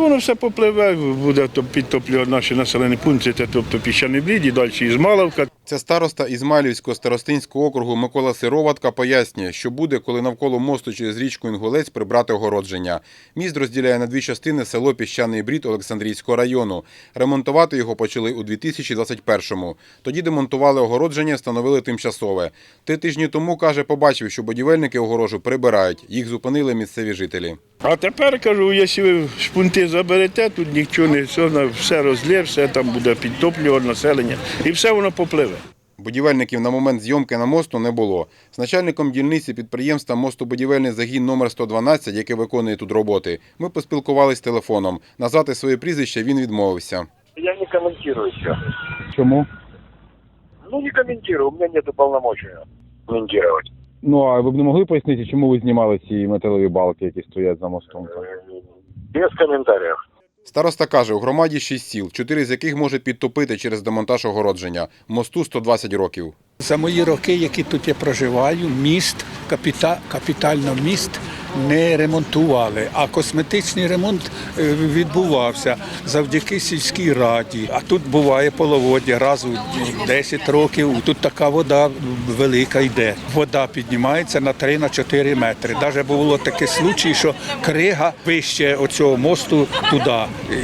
Воно все попливе, буде підтоплювати наші населені пункти, тобто піщаний блід і далі Ізмаловка. Це староста Ізмайлівського старостинського округу Микола Сироватка пояснює, що буде, коли навколо мосту через річку Інгулець прибрати огородження. Міст розділяє на дві частини село Піщаний Брід Олександрійського району. Ремонтувати його почали у 2021-му. Тоді демонтували огородження, встановили тимчасове. Три тижні тому, каже, побачив, що будівельники огорожу прибирають. Їх зупинили місцеві жителі. А тепер кажу, якщо ви шпунти заберете, тут нічого не все, все розлє, все там буде підтоплювати населення і все воно попливе. Будівельників на момент зйомки на мосту не було. З начальником дільниці підприємства мостобудівельний загін номер 112, який виконує тут роботи, ми поспілкувались телефоном. Назвати своє прізвище він відмовився. Я не комментирую все. Чому? Ну, не комментирую, у меня нет полномочий комментировать. Ну а ви б не могли пояснити, чому ви знімали ці металеві балки, які стоять за мостом? Без комментариев. Староста каже, у громаді шість сіл, чотири з яких може підтопити через демонтаж огородження. Мосту 120 років. За мої роки, які тут я проживаю, міст, капіта, капітально міст не ремонтували, а косметичний ремонт е, відбувався завдяки сільській раді. А тут буває половоддя раз у 10 років. Тут така вода велика йде. Вода піднімається на 3-4 метри. Навіть було таке случай, що крига вище оцього мосту туди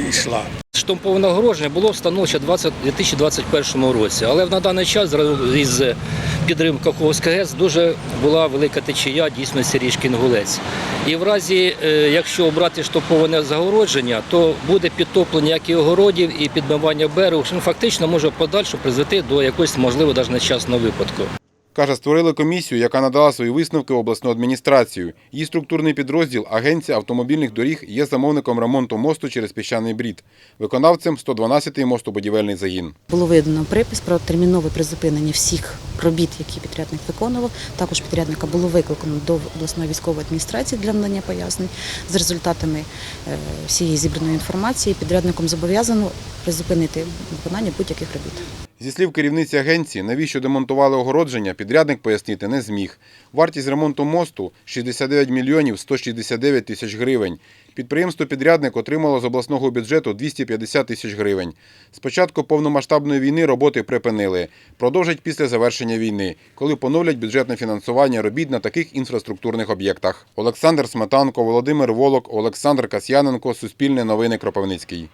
йшла. Штамповане огородження було встановлено ще 20 2021 році, але на даний час із підривом Каховської ГЕС дуже була велика течія дійсності річки Інгулець. І в разі, е, якщо обрати штамповане загородження, то буде підтоплення як і огородів, і підмивання берегу, що фактично може в подальшому призвести до якогось, можливо, навіть нещасного випадку. Каже, створили комісію, яка надала свої висновки в обласну адміністрацію. Її структурний підрозділ Агенція автомобільних доріг є замовником ремонту мосту через піщаний брід. Виконавцем 112-й мостобудівельний загін. Було видано припис про термінове призупинення всіх робіт, які підрядник виконував. Також підрядника було викликано до обласної військової адміністрації для надання пояснень. З результатами е, всієї зібраної інформації підрядником зобов'язано призупинити виконання будь-яких робіт. Зі слів керівниці агенції, навіщо демонтували огородження, підрядник пояснити не зміг. Вартість ремонту мосту 69 мільйонів 169 тисяч гривень. Підприємство-підрядник отримало з обласного бюджету 250 тисяч гривень. З початку повномасштабної війни роботи припинили. Продовжать після завершення війни, коли поновлять бюджетне фінансування робіт на таких інфраструктурних об'єктах. Олександр Сметанко, Володимир Волок, Олександр Касьяненко, Суспільне новини Кропивницький.